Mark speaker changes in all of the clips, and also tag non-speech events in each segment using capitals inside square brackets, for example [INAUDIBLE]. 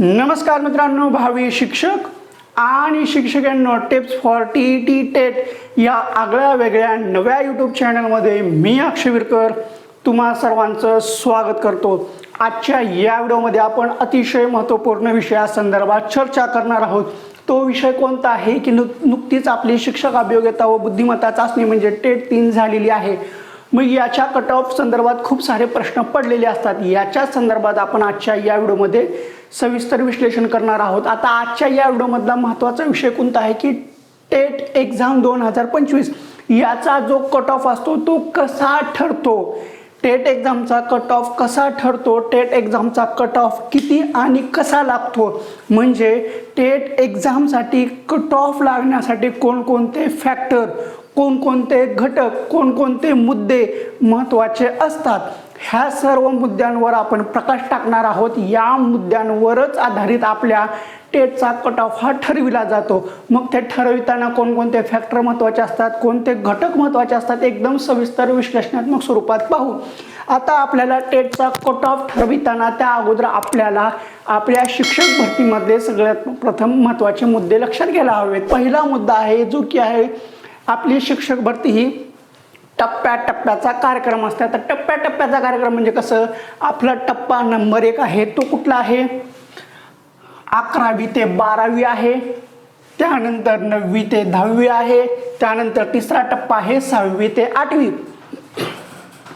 Speaker 1: नमस्कार मित्रांनो भावी शिक्षक आणि शिक्षकांनो tips for T T TET या आगळ्या वेगळ्या नव्या यूट्यूब चॅनलमध्ये मी अक्षय विरकर तुम्हा सर्वांचं स्वागत करतो. आजच्या या व्हिडिओमध्ये आपण अतिशय महत्त्वपूर्ण विषयासंदर्भात चर्चा करणार आहोत. तो विषय कोणता आहे की नु नुकतीच आपली शिक्षक अभियोग्यता व बुद्धिमत्ता चाचणी म्हणजे टेट तीन झालेली आहे? मग याच्या कट ऑफ संदर्भात खूप सारे प्रश्न पडलेले असतात. याच्या संदर्भात आपण आजच्या या व्हिडिओमध्ये सविस्तर विश्लेषण करणार आहोत. आता आजच्या या व्हिडिओमधला महत्त्वाचा विषय कोणता आहे की टेट एक्झाम दोन हजार पंचवीस? याचा जो कट ऑफ असतो तो कसा ठरतो? टेट एक्झामचा कट ऑफ कसा ठरतो? टेट एक्झामचा कट ऑफ किती आणि कसा लागतो? म्हणजे टेट एक्झामसाठी कट ऑफ लागण्यासाठी कोणकोणते फॅक्टर कोणकोणते घटक कोणकोणते मुद्दे महत्त्वाचे असतात? ह्या सर्व मुद्द्यांवर आपण प्रकाश टाकणार आहोत. या मुद्द्यांवरच आधारित आपल्या टेटचा कट ऑफ हा ठरविला जातो. मग ते ठरविताना कोणकोणते फॅक्टर महत्त्वाचे असतात? कोणते घटक महत्त्वाचे असतात? एकदम सविस्तर विश्लेषणात्मक स्वरूपात पाहू. आता आपल्याला टेटचा कट ऑफ ठरविताना त्या अगोदर आपल्याला आपल्या शिक्षक भरतीमध्ये सगळ्यात प्रथम महत्त्वाचे मुद्दे लक्षात घ्यायला हवेत. पहिला मुद्दा आहे जो की आहे आपली शिक्षक भरती ही टप्प्याटप्प्याचा कार्यक्रम असतो तर टप्प्याटप्प्याचा कार्यक्रम म्हणजे कसं? आपला टप्पा नंबर एक आहे तो कुठला आहे? अकरावी ते बारावी आहे. त्यानंतर नववी ते दहावी आहे. त्यानंतर तिसरा टप्पा आहे सहावी ते आठवी.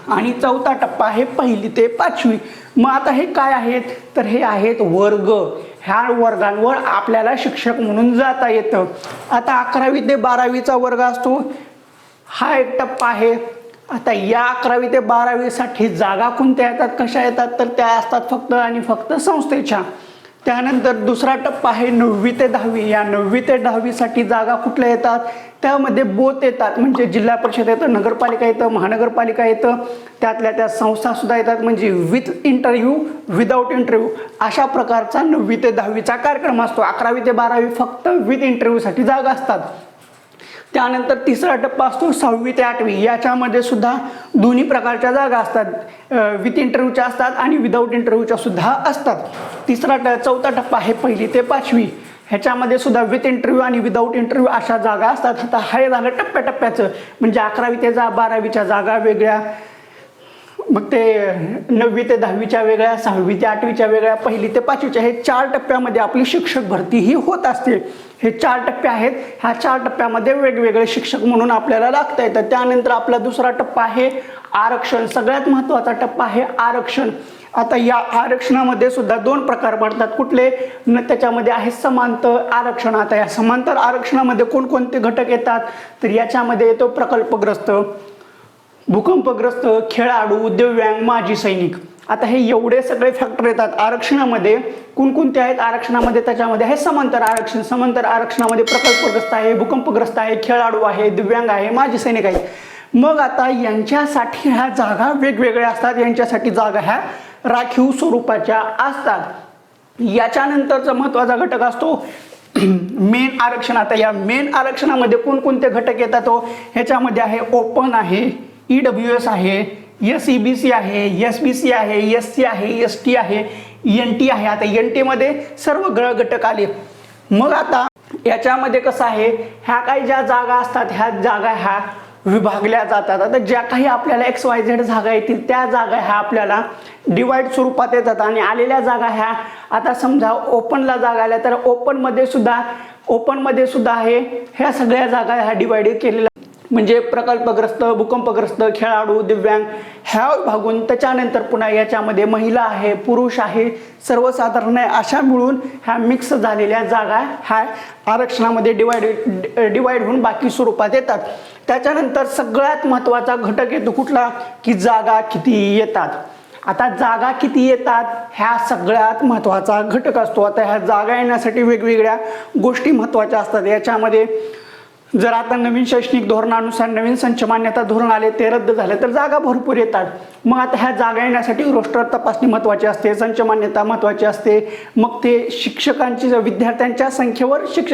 Speaker 1: आणि चौथा टप्पा आहे पहिली ते पाचवी. मग आता हे काय आहेत? तर हे आहेत वर्ग. ह्या वर्गांवर आपल्याला शिक्षक म्हणून जाता येतं. आता अकरावी ते बारावीचा वर्ग असतो. हा एक टप्पा आहे. आता या अकरावी ते बारावीसाठी जागा कोणत्या येतात कशा येतात तर त्या असतात फक्त आणि फक्त संस्थेच्या. त्यानंतर दुसरा टप्पा आहे नववी ते दहावी. या नववी ते दहावीसाठी जागा कुठल्या येतात? त्यामध्ये बोत येतात म्हणजे जिल्हा परिषद येतं नगरपालिका येतं महानगरपालिका येतं. त्यातल्या त्या संस्थासुद्धा येतात म्हणजे विथ इंटरव्ह्यू विदाऊट इंटरव्ह्यू अशा प्रकारचा नववी ते दहावीचा कार्यक्रम असतो. अकरावी ते बारावी फक्त विथ इंटरव्ह्यूसाठी जागा असतात. त्यानंतर तिसरा टप्पा असतो सहावी ते आठवी. याच्यामध्ये सुद्धा दोन्ही प्रकारच्या जागा असतात. विथ इंटरव्ह्यूच्या असतात आणि विदाऊट इंटरव्ह्यूच्या सुद्धा असतात. तिसरा ट चौथा टप्पा आहे पहिली ते पाचवी. ह्याच्यामध्ये सुद्धा विथ इंटरव्ह्यू आणि विदाऊट इंटरव्ह्यू अशा जागा असतात. आता हे झालं टप्प्याटप्प्याचं. म्हणजे अकरावी ते जा बारावीच्या जागा वेगळ्या. मग ते नववी ते दहावीच्या वेगळ्या सहावी ते आठवीच्या वेगळ्या पहिली ते पाचवीच्या. हे चार टप्प्यामध्ये आपली शिक्षक भरती ही होत असते. हे चार टप्पे आहेत. ह्या चार टप्प्यामध्ये वेगवेगळे शिक्षक म्हणून आपल्याला लागता येतं. त्यानंतर आपला दुसरा टप्पा आहे आरक्षण. सगळ्यात महत्त्वाचा टप्पा आहे आरक्षण. आता या आरक्षणामध्ये सुद्धा दोन प्रकार पडतात. कुठले? न त्याच्यामध्ये आहे समांतर आरक्षण. आता या समांतर आरक्षणामध्ये कोणकोणते घटक येतात? तर याच्यामध्ये येतो प्रकल्पग्रस्त भूकंपग्रस्त खेळाडू दिव्यांग माजी सैनिक. आता हे एवढे सगळे फॅक्टर येतात. आरक्षणामध्ये कोणकोणते आहेत? आरक्षणामध्ये त्याच्यामध्ये आहे समांतर आरक्षण समांतर आरक्षणामध्ये प्रकल्पग्रस्त आहे भूकंपग्रस्त आहे खेळाडू आहे दिव्यांग आहे माजी सैनिक आहे मग आता यांच्यासाठी ह्या जागा वेगवेगळ्या असतात. यांच्यासाठी जागा ह्या राखीव स्वरूपाच्या असतात. याच्यानंतरचा महत्त्वाचा घटक असतो [CLEARS THROAT] मेन आरक्षण. आता या मेन आरक्षणामध्ये कोणकोणते घटक येतात तो ह्याच्यामध्ये आहे ओपन आहे ई डब्ल्यू एस आहे एस ई बी सी आहे एस बी सी आहे एस सी आहे एस टी आहे एन टी आहे. आता एन टीमध्ये सर्व ग्रह घटक आले. मग आता याच्यामध्ये कसं आहे? ह्या काही ज्या जागा असतात ह्या जागा ह्या विभागल्या जातात. आता ज्या काही आपल्याला एक्स वाय झेड जागा येतील त्या जागा ह्या आपल्याला डिवाईड स्वरूपात येतात. आणि आलेल्या जागा ह्या आता समजा ओपनला जागा आल्या तर ओपनमध्ये सुद्धा ओपनमध्ये सुद्धा आहे ह्या सगळ्या जागा ह्या डिवाइड केलेल्या म्हणजे प्रकल्पग्रस्त भूकंपग्रस्त खेळाडू दिव्यांग ह्या भागून त्याच्यानंतर पुन्हा याच्यामध्ये महिला आहे पुरुष आहे सर्वसाधारण आहे अशा मिळून ह्या मिक्स झालेल्या जागा ह्या आरक्षणामध्ये डिवाइड डिवाइड होऊन बाकी स्वरूपात येतात. त्याच्यानंतर सगळ्यात महत्त्वाचा घटक येतो कुठला? की जागा किती येतात. आता जागा किती येतात ह्या सगळ्यात महत्त्वाचा घटक असतो. आता ह्या जागा येण्यासाठी वेगवेगळ्या गोष्टी महत्त्वाच्या असतात. याच्यामध्ये जर आता नवीन शैक्षणिक धोरणानुसार नवीन संच मान्यता धोरण आले ते रद्द झाले तर जागा भरपूर येतात. मग आता ह्या जागा येण्यासाठी रोस्टर तपासणी महत्त्वाची असते संच मान्यता महत्त्वाची असते. मग ते शिक्षकांची विद्यार्थ्यांच्या संख्येवर शिक्ष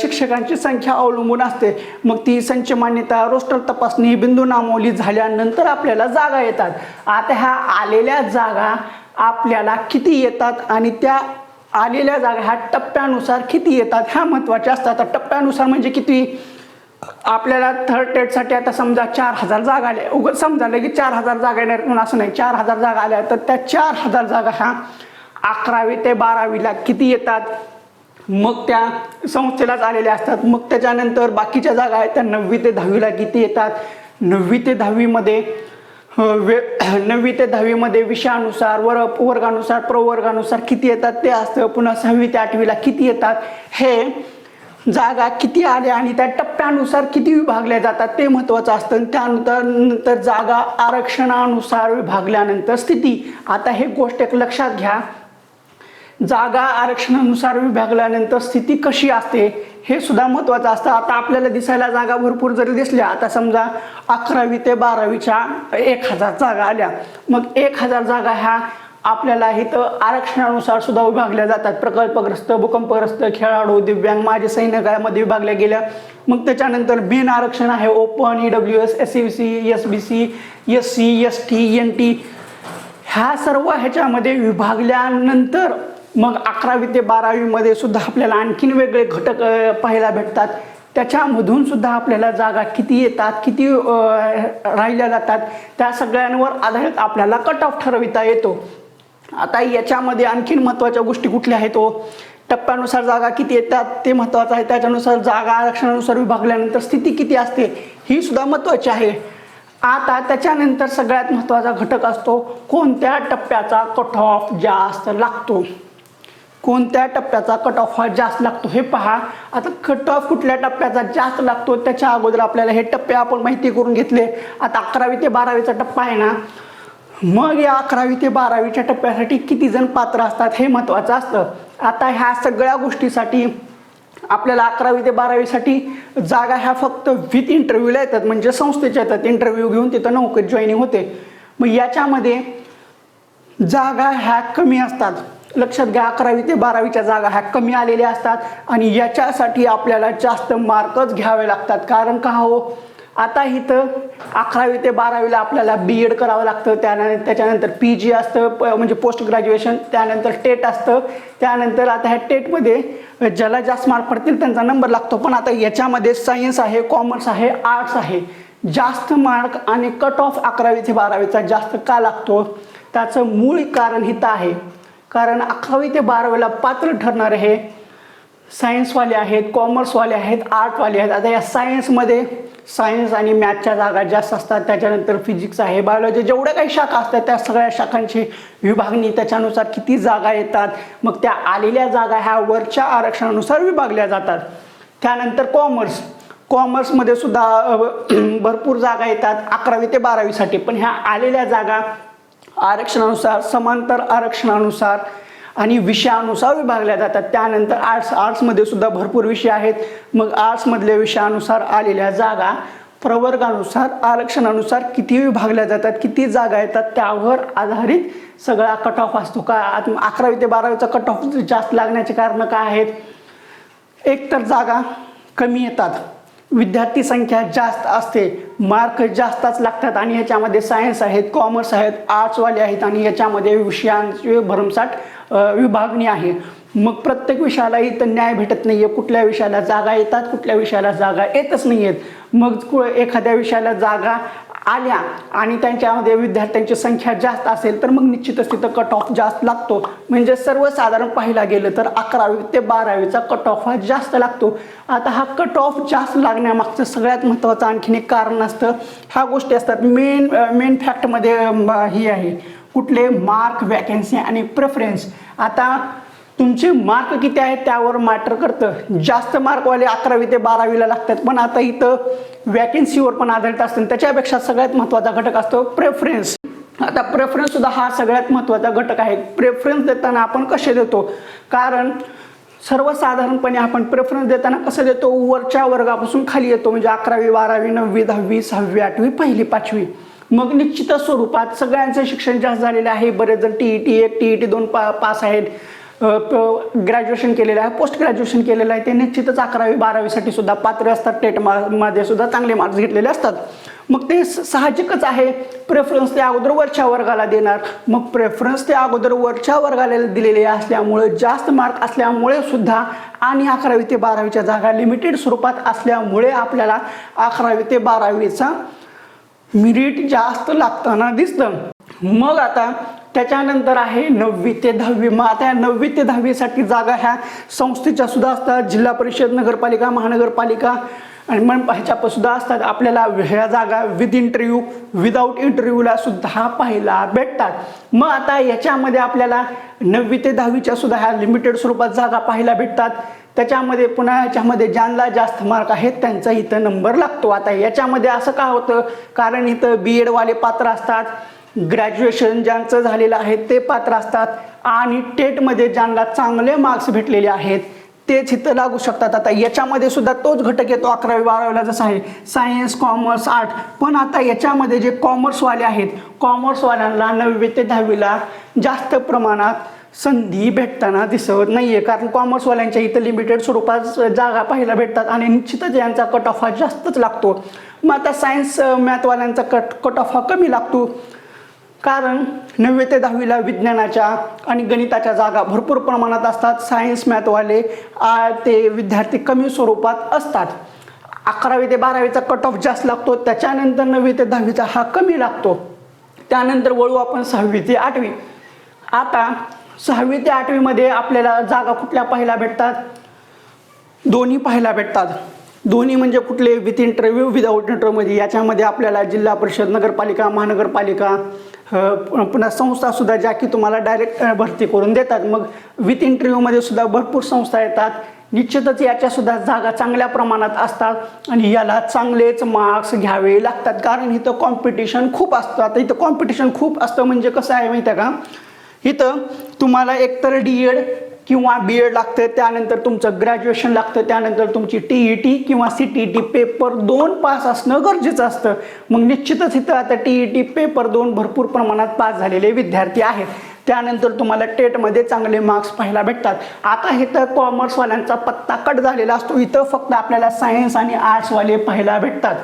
Speaker 1: शिक्षकांची संख्या अवलंबून असते. मग ती संच मान्यता रोस्टर तपासणी बिंदू नामवली झाल्यानंतर आपल्याला जागा येतात. आता ह्या आलेल्या जागा आपल्याला किती येतात आणि त्या आलेल्या जागा ह्या टप्प्यानुसार किती येतात ह्या महत्त्वाच्या असतात. आता टप्प्यानुसार म्हणजे किती? आपल्याला थर्ड टेटसाठी आता समजा चार हजार जागा आल्या. उगाच समजा की चार हजार जागा येणार म्हणून असं नाही. चार हजार जागा आल्या तर त्या चार हजार जागा ह्या अकरावी ते बारावीला किती येतात? मग त्या संस्थेलाच आलेल्या असतात. मग त्याच्यानंतर बाकीच्या जागा आहेत त्या नववी ते दहावीला किती येतात? नववी ते दहावीमध्ये वे [CLEARS THROAT] नववी ते दहावीमध्ये विषयानुसार वर वर्गानुसार प्रवर्गानुसार किती येतात? ते असतं. पुन्हा सहावी ते आठवीला किती येतात? हे जागा किती आल्या आणि त्या टप्प्यानुसार किती विभागल्या जातात ते महत्त्वाचं असतं. आणि त्यानंतर नंतर जागा आरक्षणानुसार विभागल्यानंतर स्थिती. आता हे गोष्ट एक लक्षात घ्या. जागा आरक्षणानुसार विभागल्यानंतर स्थिती कशी असते? हे सुद्धा महत्त्वाचं असतं. आता आपल्याला दिसायला जागा भरपूर जरी दिसल्या आता समजा अकरावी ते बारावीच्या एक हजार जागा आल्या. मग एक हजार जागा ह्या आपल्याला इथं आरक्षणानुसार सुद्धा विभागल्या जातात. प्रकल्पग्रस्त भूकंपग्रस्त खेळाडू दिव्यांग माझे सैनिकामध्ये विभागल्या गेल्या. मग त्याच्यानंतर बिन आरक्षण आहे. Open E W S S C C S B C S C S T N T ह्या सर्व ह्याच्यामध्ये विभागल्यानंतर मग अकरावी ते बारावीमध्ये सुद्धा आपल्याला आणखीन वेगळे घटक पाहायला भेटतात. त्याच्यामधून सुद्धा आपल्याला जागा किती येतात किती राहिल्या जातात त्या सगळ्यांवर आधारित आपल्याला कट ऑफ ठरविता येतो. आता याच्यामध्ये आणखीन महत्त्वाच्या गोष्टी कुठल्या आहेत तो टप्प्यानुसार जागा किती येतात ते महत्त्वाचं आहे. त्याच्यानुसार जागा आरक्षणानुसार विभागल्यानंतर स्थिती किती असते ही सुद्धा महत्त्वाची आहे. आता त्याच्यानंतर सगळ्यात महत्त्वाचा घटक असतो कोणत्या टप्प्याचा कट ऑफ जास्त लागतो? कोणत्या टप्प्याचा कट ऑफ हा जास्त लागतो हे पहा. आता कट ऑफ कुठल्या टप्प्याचा जास्त लागतो? त्याच्या अगोदर आपल्याला हे टप्पे आपण माहिती करून घेतले. आता अकरावी ते बारावीचा टप्पा आहे ना. मग या अकरावी ते बारावीच्या टप्प्यासाठी किती जण पात्र असतात हे महत्त्वाचं असतं. आता ह्या सगळ्या गोष्टीसाठी आपल्याला अकरावी ते बारावीसाठी जागा ह्या फक्त विथ इंटरव्ह्यूला येतात. म्हणजे संस्थेच्या येतात. इंटरव्ह्यू घेऊन तिथं नोकरी जॉईनिंग होते. मग याच्यामध्ये जागा ह्या कमी असतात. लक्षात घ्या अकरावी ते बारावीच्या जागा ह्या कमी आलेल्या असतात आणि याच्यासाठी आपल्याला जास्त मार्कच घ्यावे लागतात. कारण का हो? आता इथं अकरावी ते बारावीला आपल्याला बी एड करावं लागतं. त्यानंतर त्याच्यानंतर पी जी असतं प- म्हणजे पोस्ट ग्रॅज्युएशन त्यानंतर टेट असतं. त्यानंतर आता ह्या टेटमध्ये ज्याला जास्त मार्क पडतील त्यांचा नंबर लागतो. पण आता याच्यामध्ये सायन्स आहे कॉमर्स आहे आर्ट्स आहे. जास्त मार्क आणि कट ऑफ अकरावी ते बारावीचा जास्त का लागतो? त्याचं मूळ कारण हिथं आहे. कारण अकरावी ते बारावीला पात्र ठरणारे हे सायन्सवाले आहेत कॉमर्सवाले आहेत आर्टवाले आहेत. आता या सायन्समध्ये सायन्स आणि मॅथच्या जागा जास्त असतात. त्याच्यानंतर फिजिक्स आहे बायोलॉजी जेवढ्या काही शाखा असतात त्या सगळ्या शाखांची विभागणी त्याच्यानुसार किती जागा येतात. मग त्या आलेल्या जागा ह्या वरच्या आरक्षणानुसार विभागल्या जातात. त्यानंतर कॉमर्स. कॉमर्समध्ये सुद्धा भरपूर जागा येतात अकरावी ते बारावीसाठी. पण ह्या आलेल्या जागा आरक्षणानुसार समांतर आरक्षणानुसार आणि विषयानुसार विभागल्या जातात. त्यानंतर आर्ट्स आर्ट्समध्ये सुद्धा भरपूर विषय आहेत. मग आर्ट्समधल्या विषयानुसार आलेल्या जागा प्रवर्गानुसार आरक्षणानुसार किती विभागल्या जातात किती जागा येतात त्यावर आधारित सगळा कट ऑफ असतो. का आत- अकरावी ते बारावीचा कट ऑफ जास्त लागण्याचे कारण काय आहेत? एकतर जागा कमी येतात. विद्यार्थी संख्या जास्त असते. मार्क जास्तच लागतात आणि याच्यामध्ये सायन्स आहेत कॉमर्स आहेत आर्ट्सवाले आहेत आणि याच्यामध्ये विषयांची भरमसाठ विभागणी आहे. मग प्रत्येक विषयाला इथं न्याय भेटत नाही आहे कुठल्या विषयाला जागा येतात कुठल्या विषयाला जागा येतच नाही आहेत मग एखाद्या विषयाला जागा आल्या आणि त्यांच्यामध्ये विद्यार्थ्यांची संख्या जास्त असेल तर मग निश्चितच तिथं कट ऑफ जास्त लागतो. म्हणजे सर्वसाधारण पाहायला गेलं तर अकरावी ते बारावीचा कट ऑफ हा जास्त लागतो. आता हा कट ऑफ जास्त लागण्यामागचं सगळ्यात महत्त्वाचं आणखीन एक कारण असतं ह्या गोष्टी असतात. मेन मेन फॅक्टमध्ये ही आहे. कुठले मार्क वॅकन्सी आणि प्रेफरन्स आता तुमचे मार्क किती आहेत त्यावर मॅटर करतं. जास्त मार्कवाले अकरावी ते बारावीला लागतात. पण आता इथं वॅकेन्सीवर पण आधारित असतं. आणि त्याच्यापेक्षा सगळ्यात महत्त्वाचा घटक असतो प्रेफरन्स आता प्रेफरन्स सुद्धा हा सगळ्यात महत्त्वाचा घटक आहे. प्रेफरन्स देताना आपण कसे देतो? कारण सर्वसाधारणपणे आपण प्रेफरन्स देताना कसं देतो? वरच्या वर्गापासून खाली येतो. म्हणजे अकरावी बारावी नववी दहावी सहावी आठवी पहिली पाचवी. मग निश्चित स्वरूपात सगळ्यांचं शिक्षण जास्त झालेलं आहे. बरेच जण टी ई टी एक टी ई टी दोन पा पास आहेत. ग्रॅज्युएशन केलेलं आहे पोस्ट ग्रॅज्युएशन केलेलं आहे ते निश्चितच अकरावी बारावीसाठी सुद्धा पात्र असतात टेट मा मध्ये सुद्धा चांगले मार्क्स घेतलेले असतात. मग ते स- साहजिकच आहे. प्रेफरन्स ते अगोदर वरच्या वर्गाला देणार. मग प्रेफरन्स ते अगोदर वरच्या वर्गाला दिलेले असल्यामुळे जास्त मार्क असल्यामुळे सुद्धा आणि अकरावी ते बारावीच्या जागा लिमिटेड स्वरूपात असल्यामुळे आपल्याला अकरावी ते बारावीचा मिरिट जास्त लागताना दिसतं. मग आता त्याच्यानंतर आहे नववी ते दहावी. मग आता नववी ते दहावीसाठी जागा ह्या संस्थेच्या सुद्धा असतात. जिल्हा परिषद नगरपालिका महानगरपालिका आणि मग ह्याच्या सुद्धा असतात. आपल्याला ह्या जागा विथ इंटरव्ह्यू विदाऊट इंटरव्ह्यूला सुद्धा पाहायला भेटतात. मग आता याच्यामध्ये आपल्याला नववी ते दहावीच्या सुद्धा ह्या लिमिटेड स्वरूपात जागा पाहायला भेटतात. त्याच्यामध्ये पुन्हा याच्यामध्ये ज्यांना जास्त मार्क आहेत त्यांचा इथं नंबर लागतो. आता याच्यामध्ये असं का होतं? कारण इथं बी एडवाले पात्र असतात. ग्रॅज्युएशन ज्यांचं झालेलं आहे ते पात्र असतात. आणि टेटमध्ये ज्यांना चांगले मार्क्स भेटलेले आहेत तेच इथं लागू शकतात. आता याच्यामध्ये सुद्धा तोच घटक येतो अकरावी बारावीला जसं आहे. सायन्स कॉमर्स आर्ट पण आता याच्यामध्ये जे कॉमर्सवाले आहेत कॉमर्सवाल्यांना नववी ते दहावीला जास्त प्रमाणात संधी भेटताना दिसत नाही आहे कारण कॉमर्सवाल्यांच्या इथं लिमिटेड स्वरूपात जागा पाहायला भेटतात आणि निश्चितच यांचा कट ऑफ हा जास्तच लागतो. मग आता सायन्स मॅथवाल्यांचा कट कट ऑफ हा कमी लागतो. कारण नववे ते दहावीला विज्ञानाच्या आणि गणिताच्या जागा भरपूर प्रमाणात असतात. सायन्स मॅथवाले आ, ते विद्यार्थी कमी स्वरूपात असतात. अकरावी ते बारावीचा कट ऑफ जास्त लागतो. त्याच्यानंतर नववी ते दहावीचा हा कमी लागतो. त्यानंतर वळू आपण सहावी ते आठवी. आता सहावी ते आठवीमध्ये आपल्याला जागा कुठल्या पाहायला भेटतात? दोन्ही पाहायला भेटतात. दोन्ही म्हणजे कुठले? विथ इंटरव्ह्यू विदाऊट इंटरव्ह्यूमध्ये याच्यामध्ये आपल्याला जिल्हा परिषद नगरपालिका महानगरपालिका पुन्हा संस्थासुद्धा ज्या की तुम्हाला डायरेक्ट भरती करून देतात. मग विथ इंटरव्ह्यूमध्ये सुद्धा भरपूर संस्था येतात. निश्चितच याच्यासुद्धा जागा चांगल्या प्रमाणात असतात आणि याला चांगलेच मार्क्स घ्यावे लागतात. कारण इथं कॉम्पिटिशन खूप असतं इथं कॉम्पिटिशन खूप असतं म्हणजे कसं आहे माहिती आहे का? इथं तुम्हाला एकतर डी एड किंवा बी एड लागतं त्यानंतर तुमचं ग्रॅज्युएशन लागतं त्यानंतर तुमची टी ई टी किंवा सी टी टी पेपर दोन पास असणं गरजेचं असतं. मग निश्चितच इथं आता टी ई टी पेपर दोन भरपूर प्रमाणात पास झालेले विद्यार्थी आहेत. त्यानंतर तुम्हाला टेटमध्ये चांगले मार्क्स पाहायला भेटतात. आता इथं कॉमर्सवाल्यांचा पत्ता कट झालेला असतो. इथं फक्त आपल्याला सायन्स आणि आर्ट्सवाले पाहायला भेटतात.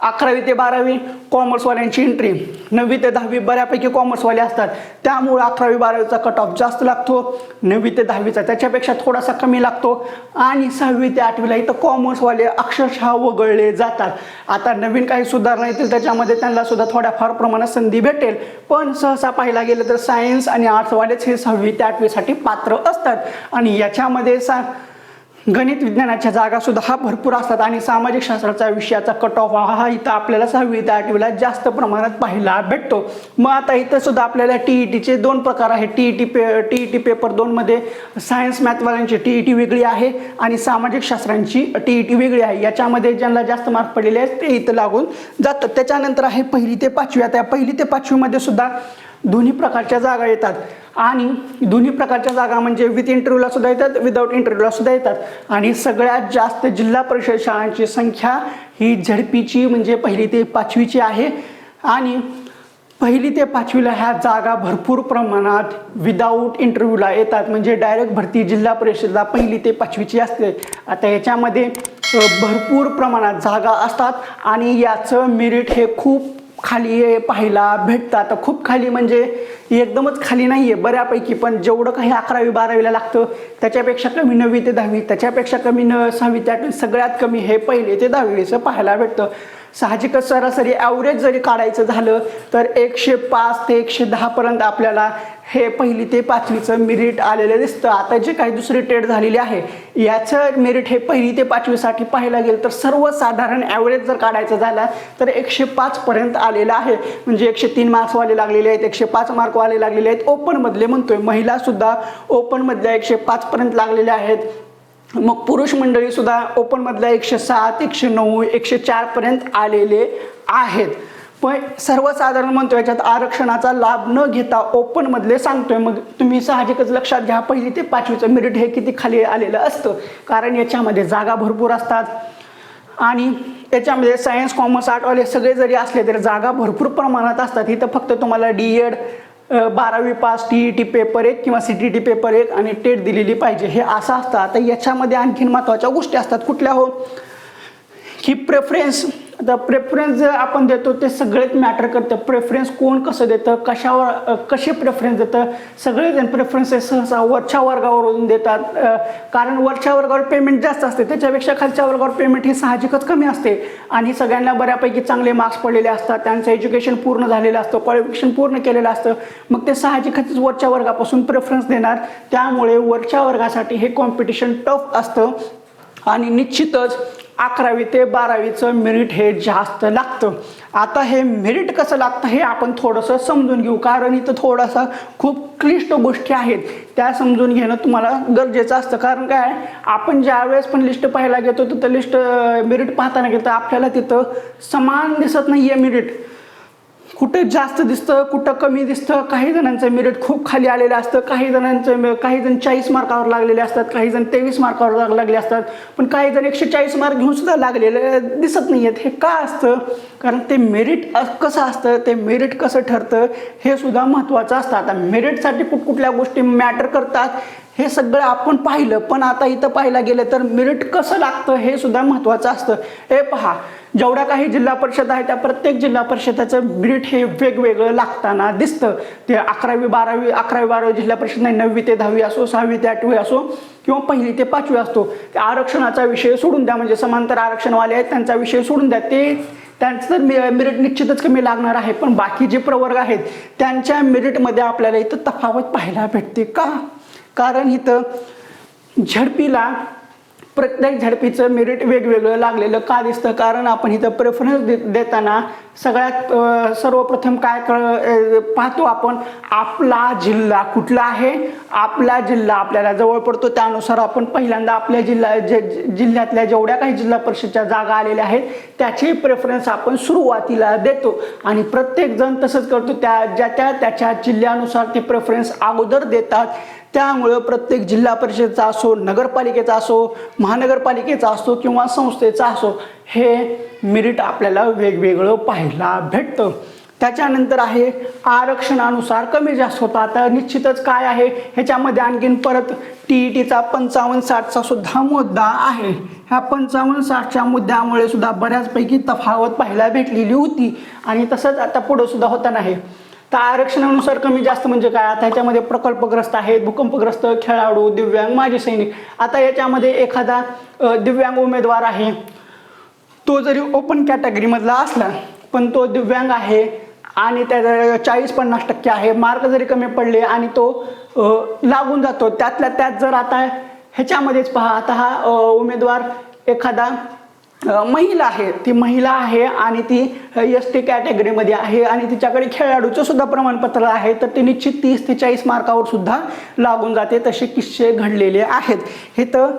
Speaker 1: अकरावी ते बारावी कॉमर्सवाल्यांची एंट्री नववी ते दहावी बऱ्यापैकी कॉमर्सवाले असतात. त्यामुळं अकरावी बारावीचा कट ऑफ जास्त लागतो. नववी ते दहावीचा त्याच्यापेक्षा थोडासा कमी लागतो. आणि सहावी ते आठवीला इथं कॉमर्सवाले अक्षरशः वगळले जातात. आता नवीन काही सुधारणा येतील त्याच्यामध्ये त्यांना सुद्धा थोड्याफार प्रमाणात संधी भेटेल. पण सहसा पाहायला गेलं तर सायन्स आणि आर्ट्सवालेच हे सहावी ते आठवीसाठी पात्र असतात. आणि याच्यामध्ये सा गणित विज्ञानाच्या जागा सुद्धा हा भरपूर असतात आणि सामाजिक शास्त्राचा विषयाचा कट ऑफ हा इथं आपल्याला सहावी ते आठवीला जास्त प्रमाणात पाहायला भेटतो. मग आता इथं सुद्धा आपल्याला टी ई टीचे दोन प्रकार आहेत. टी ई टी पे टी ई टी पेपर दोनमध्ये सायन्स मॅथवाल्यांची टी ई टी वेगळी आहे आणि सामाजिक शास्त्रांची टी ई टी वेगळी आहे. याच्यामध्ये ज्यांना जास्त मार्क पडलेले आहेत ते इथं लागून जातात. त्याच्यानंतर आहे पहिली ते पाचवी. आता या पहिली ते पाचवीमध्ये सुद्धा दोन्ही प्रकारच्या जागा येतात. आणि दोन्ही प्रकारच्या जागा म्हणजे विथ इंटरव्ह्यूला सुद्धा येतात विदाऊट इंटरव्ह्यूला सुद्धा येतात. आणि सगळ्यात जास्त जिल्हा परिषद शाळांची संख्या ही झडपीची म्हणजे पहिली ते पाचवीची आहे. आणि पहिली ते पाचवीला ह्या जागा भरपूर प्रमाणात विदाऊट इंटरव्ह्यूला येतात. म्हणजे डायरेक्ट भरती जिल्हा परिषदला पहिली ते पाचवीची असते. आता याच्यामध्ये भरपूर प्रमाणात जागा असतात. आणि याचं मेरिट हे खूप खाली आहे पाहायला भेटतं आता खूप खाली म्हणजे एकदमच खाली नाही आहे बऱ्यापैकी पण जेवढं काही अकरावी बारावीला लागतं त्याच्यापेक्षा कमी नववी ते दहावी त्याच्यापेक्षा कमी न सहावी त्या सगळ्यात कमी हे पहिले ते दहावीचं पाहायला भेटतं. साहजिकच सरासरी ॲव्हरेज जरी काढायचं झालं तर एकशे पाच ते एकशे दहापर्यंत आपल्याला हे पहिली ते पाचवीचं मेरिट आलेलं दिसतं. आता जे काही दुसरी टेट झालेली आहे याचं मेरिट हे पहिली ते पाचवीसाठी पाहायला गेलं तर सर्वसाधारण ॲव्हरेज जर काढायचं झाला तर एकशे पाचपर्यंत आलेलं आहे. म्हणजे एकशे तीन मार्क्सवाले लागलेले आहेत एकशे पाच मार्कवाले लागलेले आहेत. ओपनमधले म्हणतोय महिलासुद्धा ओपनमधल्या एकशे पाचपर्यंत लागलेल्या आहेत. मग पुरुष मंडळीसुद्धा ओपनमधल्या एकशे सात एकशे नऊ एकशे चारपर्यंत आलेले आहेत. पण सर्वसाधारण म्हणतो याच्यात आरक्षणाचा लाभ न घेता ओपनमधले सांगतोय. मग तुम्ही साहजिकच लक्षात घ्या पहिली ते पाचवीचं मेरिट हे किती खाली आलेलं असतं. कारण याच्यामध्ये जागा भरपूर असतात. आणि याच्यामध्ये सायन्स कॉमर्स आर्ट वाले सगळे जरी असले तरी जागा भरपूर प्रमाणात असतात. इथं फक्त तुम्हाला डी एड बारावी pass T E T paper एक किंवा सी टी टी पेपर एक आणि टेट दिलेली पाहिजे. हे असं असतं. आता याच्यामध्ये आणखीन महत्त्वाच्या गोष्टी असतात. कुठल्या हो? की प्रेफरन्स आता प्रेफरन्स जे आपण देतो ते सगळेच मॅटर करतं. प्रेफरन्स कोण कसं देतं? कशावर कसे प्रेफरन्स देतं? सगळेजण प्रेफरन्सेस सहसा वरच्या वर्गावरून देतात. कारण वरच्या वर्गावर पेमेंट जास्त असते. त्याच्यापेक्षा खालच्या वर्गावर पेमेंट ही साहजिकच कमी असते. आणि सगळ्यांना बऱ्यापैकी चांगले मार्क्स पडलेले असतात. त्यांचं एज्युकेशन पूर्ण झालेलं असतं. क्वालिफिकेशन पूर्ण केलेलं असतं. मग ते साहजिकच वरच्या वर्गापासून प्रेफरन्स देणार. त्यामुळे वरच्या वर्गासाठी हे कॉम्पिटिशन टफ असतं. आणि निश्चितच अकरावी ते बारावीचं मेरिट हे जास्त लागतं. आता हे मेरिट कसं लागतं हे आपण थोडंसं समजून घेऊ. कारण इथं थोडासा खूप क्लिष्ट गोष्टी आहेत. त्या समजून घेणं तुम्हाला गरजेचं असतं. कारण काय? आपण ज्यावेळेस पण लिस्ट पाहायला घेतो तिथं लिस्ट मेरिट पाहताना घेतं आपल्याला तिथं समान दिसत नाही आहे मेरिट कुठे जास्त दिसतं कुठं कमी दिसतं काही जणांचं मेरिट खूप खाली आलेलं असतं काही जणांचं काही जण चाळीस मार्कावर लागलेले असतात काही जण तेवीस मार्कावर लाग- लागले असतात पण काही जण एकशे चाळीस मार्क घेऊन सुद्धा लागलेले दिसत नाही आहेत हे का असतं? कारण ते मेरिट कसं असतं ते मेरिट कसं ठरतं हे सुद्धा महत्त्वाचं असतं. आता मेरिटसाठी कुठकुठल्या गोष्टी मॅटर करतात हे सगळं आपण पाहिलं पण आता इथं पाहायला गेलं तर मेरिट कसं लागतं हे सुद्धा महत्त्वाचं असतं. हे पहा जेवढ्या काही जिल्हा परिषद आहे त्या प्रत्येक जिल्हा परिषदाचं मेरिट हे वेगवेगळं लागताना दिसतं. ते अकरावी बारावी अकरावी बारावी जिल्हा परिषद नाही नववी ते दहावी असो सहावी ते आठवी असो किंवा पहिली ते पाचवी असतो त्या आरक्षणाचा विषय सोडून द्या. म्हणजे समांतर आरक्षणवाले आहेत त्यांचा विषय सोडून द्या. ते त्यांचं तर मे मेरिट निश्चितच कमी लागणार आहे पण बाकी जे प्रवर्ग आहेत त्यांच्या मेरिटमध्ये आपल्याला इथं तफावत पाहायला भेटते का? कारण इथं झडपीला प्रत्येक झडपीचं मेरिट वेगवेगळं लागलेलं का दिसतं? कारण आपण इथं प्रेफरन्स दे देताना सगळ्यात सर्वप्रथम काय कळ पाहतो आपण आपला जिल्हा कुठला आहे? आपला जिल्हा आपल्याला जवळ पडतो. त्यानुसार आपण पहिल्यांदा आपल्या जिल्हा जे जिल्ह्यातल्या जेवढ्या काही जिल्हा परिषदच्या जागा आलेल्या आहेत त्याची प्रेफरन्स आपण सुरुवातीला देतो. आणि प्रत्येक जण तसंच करतो. त्या ज्या त्या त्याच्या जिल्ह्यानुसार ते प्रेफरन्स अगोदर देतात. त्यामुळं प्रत्येक जिल्हा परिषदेचा असो नगरपालिकेचा असो महानगरपालिकेचा असो किंवा संस्थेचा असो हे मेरिट आपल्याला वेगवेगळं पाहायला भेटतं. त्याच्यानंतर आहे आरक्षणानुसार कमी जास्त होतं आता निश्चितच काय आहे? ह्याच्यामध्ये आणखीन परत टी ई टीचा पंचावन्न साठचा सुद्धा मुद्दा आहे. ह्या पंचावन्न साठच्या मुद्द्यामुळे सुद्धा बऱ्याचपैकी तफावत पाहायला भेटलेली होती. आणि तसंच आता पुढं सुद्धा होता नाही तर आरक्षणानुसार कमी जास्त म्हणजे काय? आता ह्याच्यामध्ये प्रकल्पग्रस्त आहेत भूकंपग्रस्त खेळाडू दिव्यांग माजी सैनिक. आता याच्यामध्ये एखादा दिव्यांग उमेदवार आहे. तो जरी ओपन कॅटेगरीमधला असला पण तो दिव्यांग आहे आणि त्याचा चाळीस पन्नास टक्के आहे. मार्क जरी कमी पडले आणि तो लागून जातो त्यातल्या त्यात जर आता ह्याच्यामध्येच पहा आता हा उमेदवार एखादा महिला आहे ती महिला आहे आणि ती एस टी कॅटेगरीमध्ये आहे आणि तिच्याकडे खेळाडूचं सुद्धा प्रमाणपत्र आहे तर ती निश्चित तीस ते चाळीस मार्कावर सुद्धा लागून जाते तसे किस्से घडलेले आहेत. हे तर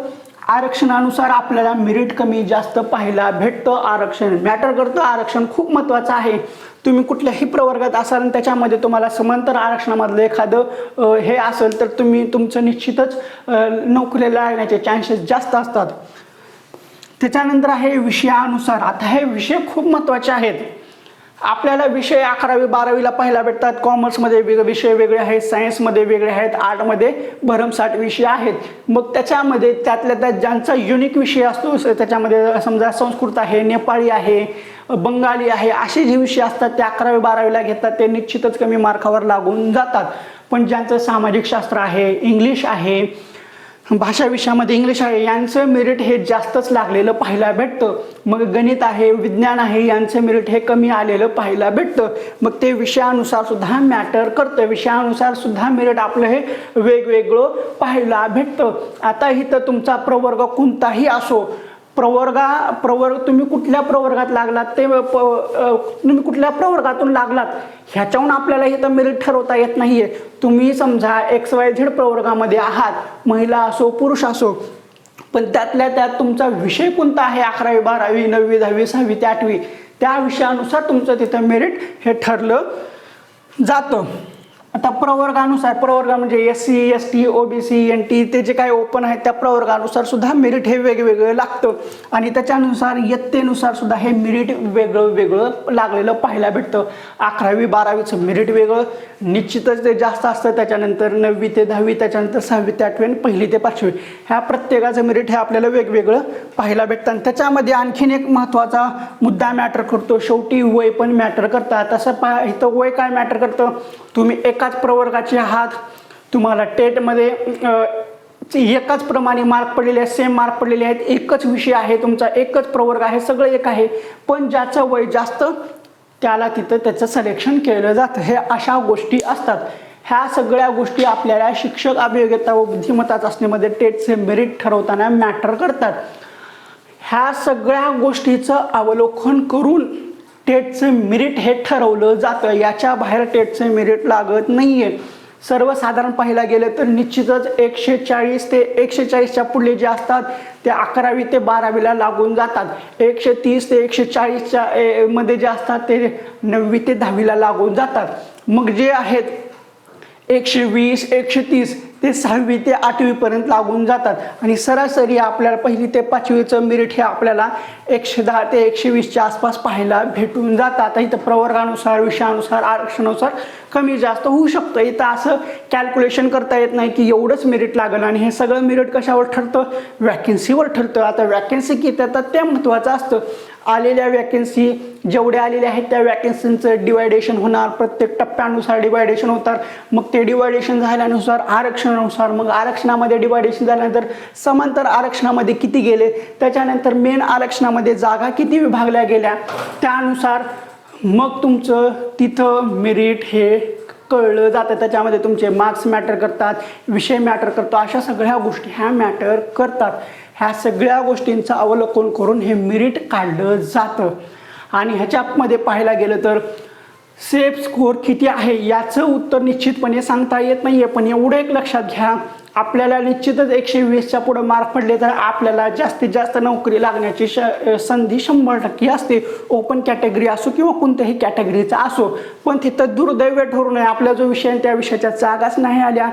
Speaker 1: आरक्षणानुसार आपल्याला मेरिट कमी जास्त पाहायला भेटतं आरक्षण. मॅटर करतं आरक्षण खूप महत्त्वाचं आहे. तुम्ही कुठल्याही प्रवर्गात असाल आणि त्याच्यामध्ये तुम्हाला समांतर आरक्षणामधलं एखादं हे असेल तर तुम्ही तुमचं निश्चितच नोकरीला येण्याचे चान्सेस जास्त असतात. त्याच्यानंतर आहे विषयानुसार. आता हे विषय खूप महत्त्वाचे आहेत. आपल्याला विषय अकरावी बारावीला पाहायला भेटतात. कॉमर्समध्ये वेगळे विषय वेगळे आहेत. सायन्समध्ये वेगळे आहेत. आर्टमध्ये भरमसाठ विषय आहेत. मग त्याच्यामध्ये त्यातल्या त्यात ज्यांचा युनिक विषय असतो त्याच्यामध्ये समजा संस्कृत आहे नेपाळी आहे बंगाली आहे असे जे विषय असतात ते अकरावी बारावीला घेतात. ते निश्चितच कमी मार्कावर लागून जातात. पण ज्यांचं सामाजिक शास्त्र आहे इंग्लिश आहे भाषा विषयामध्ये इंग्लिश आहे यांचं मेरिट हे जास्तच लागलेलं पाहायला भेटतं. मग गणित आहे विज्ञान आहे यांचं मेरिट हे कमी आलेलं पाहायला भेटतं. मग ते विषयानुसार सुद्धा मॅटर करतं. विषयानुसार सुद्धा मेरिट आपलं हे वेगवेगळं पाहायला भेटतं. आता इथं तुमचा प्रवर्ग कोणताही असो प्रवर्गा प्रवर्ग तुम्ही कुठल्या प्रवर्गात लागलात ते प- तुम्ही कुठल्या प्रवर्गातून लागलात ह्याच्याहून आपल्याला इथं मेरिट ठरवता येत नाहीये. तुम्ही समजा एक्स वाय झेड प्रवर्गामध्ये आहात महिला असो पुरुष असो पण त्यातल्या त्यात तुमचा विषय कोणता आहे? अकरावी बारावी नववी दहावी सहावी ते आठवी त्या विषयानुसार तुमचं तिथं मेरिट हे ठरलं जातं. आता प्रवर्गानुसार प्रवर्ग म्हणजे S C S T O B C N T ते जे काही ओपन आहेत त्या प्रवर्गानुसार सुद्धा मेरिट हे वेगवेगळं लागतं. आणि त्याच्यानुसार इयत्तेनुसार सुद्धा हे मेरिट वेगळं वेगळं लागलेलं पाहायला भेटतं. अकरावी बारावीचं मेरिट वेगळं. निश्चितच ते जास्त असतं. त्याच्यानंतर नववी ते दहावी त्याच्यानंतर सहावी ते आठवी आणि पहिली ते पाचवी. ह्या प्रत्येकाचं मेरिट हे आपल्याला वेगवेगळं पाहायला भेटतं. आणि त्याच्यामध्ये आणखीन एक महत्त्वाचा मुद्दा मॅटर करतो. शेवटी वय पण मॅटर करतात. तसं पा इथं वय काय मॅटर करतं? तुम्ही एक एकाच प्रवर्गाचे आहात. तुम्हाला टेटमध्ये एकाच प्रमाणे मार्क पडलेले आहेत सेम मार्क पडलेले आहेत. एकच विषय आहे तुमचा एकच प्रवर्ग आहे सगळं एक आहे. पण ज्याचं वय जास्त त्याला तिथं त्याचं सिलेक्शन केलं जातं. हे अशा गोष्टी असतात. ह्या सगळ्या गोष्टी आपल्याला शिक्षक अभियोग्यता व बुद्धिमत्ता चाचणीमध्ये टेटचे मेरिट ठरवताना मॅटर करतात. ह्या सगळ्या गोष्टीचं अवलोकन करून टेटचं मेरिट हे ठरवलं जातं. याच्या बाहेर टेटचं मेरिट लागत नाही आहे सर्वसाधारण पाहायला गेलं तर निश्चितच एकशे चाळीस ते एकशे चाळीसच्या पुढले जे असतात ते अकरावी ते बारावीला लागून जातात. एकशे तीस ते एकशे चाळीसच्या मध्ये जे असतात ते नववी ते दहावीला लागून जातात. मग जे आहेत एकशे वीस एकशे तीस ते सहावी ते आठवीपर्यंत लागून जातात. आणि सरासरी आपल्याला पहिली ते पाचवीचं मिरिट हे आपल्याला एकशे दहा ते एकशे वीसच्या आसपास पाहायला भेटून जातात. इथं प्रवर्गानुसार विषयानुसार आरक्षणानुसार कमी जास्त होऊ शकतं. इथं असं कॅल्क्युलेशन करता येत नाही की एवढंच मेरिट लागेल. आणि हे सगळं मेरिट कशावर ठरतं? वॅकेन्सीवर ठरतं. आता वॅकेन्सी किती येतात? ते महत्त्वाचं असतं. आलेल्या वॅकेन्सी जेवढ्या आलेल्या आहेत त्या वॅकेन्सींचं डिवायडेशन होणार. प्रत्येक टप्प्यानुसार डिवायडेशन होतात. मग ते डिवायडेशन झाल्यानुसार आरक्षणानुसार मग आरक्षणामध्ये डिवायडेशन झाल्यानंतर समांतर आरक्षणामध्ये किती गेले? त्याच्यानंतर मेन आरक्षणामध्ये जागा किती विभागल्या गेल्या? त्यानुसार मग तुमचं तिथं मेरिट हे कळलं जातं त्याच्यामध्ये तुमचे मार्क्स मॅटर करतात विषय मॅटर करतो अशा सगळ्या गोष्टी ह्या मॅटर करतात. ह्या सगळ्या गोष्टींचं अवलोकन करून हे मिरिट काढलं जातं. आणि ह्याच्यामध्ये पाहायला गेलं तर सेफ स्कोअर किती आहे याचं उत्तर निश्चितपणे सांगता येत नाही आहे पण एवढं एक लक्षात घ्या. आपल्याला निश्चितच एकशे वीसच्या पुढं मार्क पडले तर आपल्याला जास्तीत जास्त नोकरी लागण्याची श संधी शंभर टक्के असते. ओपन कॅटेगरी असो किंवा कोणत्याही कॅटेगरीचा असो. पण तिथं दुर्दैव ठरू नये. आपला जो विषय आहे त्या विषयाच्या जागाच नाही आल्या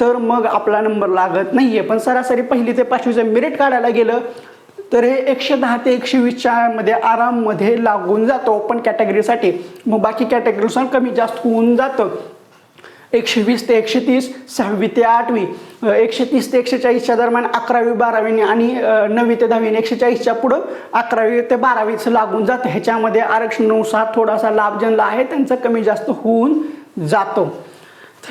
Speaker 1: तर मग आपला नंबर लागत नाही आहे पण सरासरी पहिली ते पाचवीचं मेरिट काढायला गेलं तर हे एकशे दहा ते एकशे वीसच्या मध्ये आराममध्ये लागून जातं. ओपन कॅटेगरीसाठी मग बाकी कॅटेगरीनुसार कमी जास्त होऊन जातं. एकशे वीस ते एकशे तीस सहावी ते आठवी एकशे तीस ते एकशे चाळीसच्या दरम्यान अकरावी बारावीने आणि नववी ते दहावीने एकशे चाळीसच्या पुढं अकरावी ते बारावीचं लागून जातं. ह्याच्यामध्ये आरक्षणानुसार थोडासा लाभ ज्यांना आहे त्यांचं कमी जास्त होऊन जातो.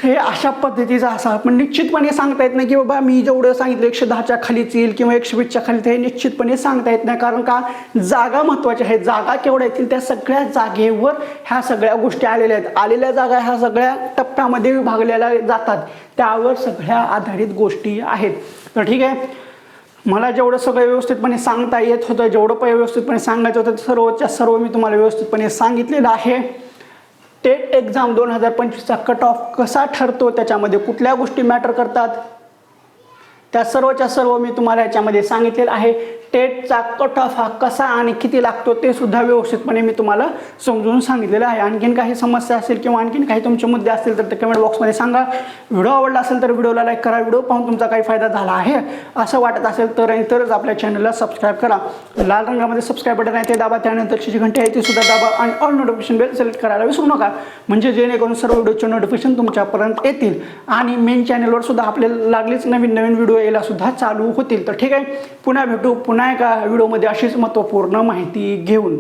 Speaker 1: हे अशा पद्धतीचं असा आपण निश्चितपणे सांगता येत नाही की बाबा मी जेवढं सांगितलं एकशे दहाच्या खालीच येईल किंवा एकशे वीसच्या खाली हे निश्चितपणे सांगता येत नाही. कारण का? जागा महत्त्वाच्या आहेत जागा केवढ्या येतील त्या सगळ्या जागेवर ह्या सगळ्या गोष्टी आलेल्या आहेत. आलेल्या जागा ह्या सगळ्या टप्प्यामध्ये विभागलेल्या जातात. त्यावर सगळ्या आधारित गोष्टी आहेत. तर ठीक आहे. मला जेवढं सगळं व्यवस्थितपणे सांगता येत होतं जेवढं पण व्यवस्थितपणे सांगायचं होतं सर्वच्या सर्व मी तुम्हाला व्यवस्थितपणे सांगितलेलं आहे. टेट एक्झाम दोन हजार पंचवीसचा कट ऑफ कसा ठरतो त्याच्यामध्ये कुठल्या गोष्टी मॅटर करतात? त्या सर्वच्या सर्व मी तुम्हाला याच्यामध्ये सांगितलेलं आहे. टेटचा कट ऑफ हा कसा आणि किती लागतो ते सुद्धा व्यवस्थितपणे मी तुम्हाला समजून सांगितलेलं आहे. आणखीन काही समस्या असेल किंवा आणखीन काही तुमचे मुद्दे असतील तर ते कमेंट बॉक्समध्ये सांगा. व्हिडिओ आवडला असेल तर व्हिडिओला लाईक करा. व्हिडिओ पाहून तुमचा काही फायदा झाला आहे असं वाटत असेल तर इतरच तरच आपल्या चॅनलला सबस्क्राईब करा. लाल रंगामध्ये सबस्क्राईब बटन आहे ते दाबा. त्यानंतरची जी घंटी आहे ती सुद्धा दाबा आणि ऑल नोटिफिकेशन बेल सिलेक्ट करायला विसरू नका. म्हणजे जेणेकरून सर्व व्हिडिओचे नोटिफिकेशन तुमच्यापर्यंत येतील. आणि मेन चॅनलवर सुद्धा आपल्याला लागलीच नवीन नवीन व्हिडिओ यायला सुद्धा चालू होतील. तर ठीक आहे. पुन्हा भेटू. पुन्हा एका व्हिडिओमध्ये अशीच महत्त्वपूर्ण माहिती घेऊन.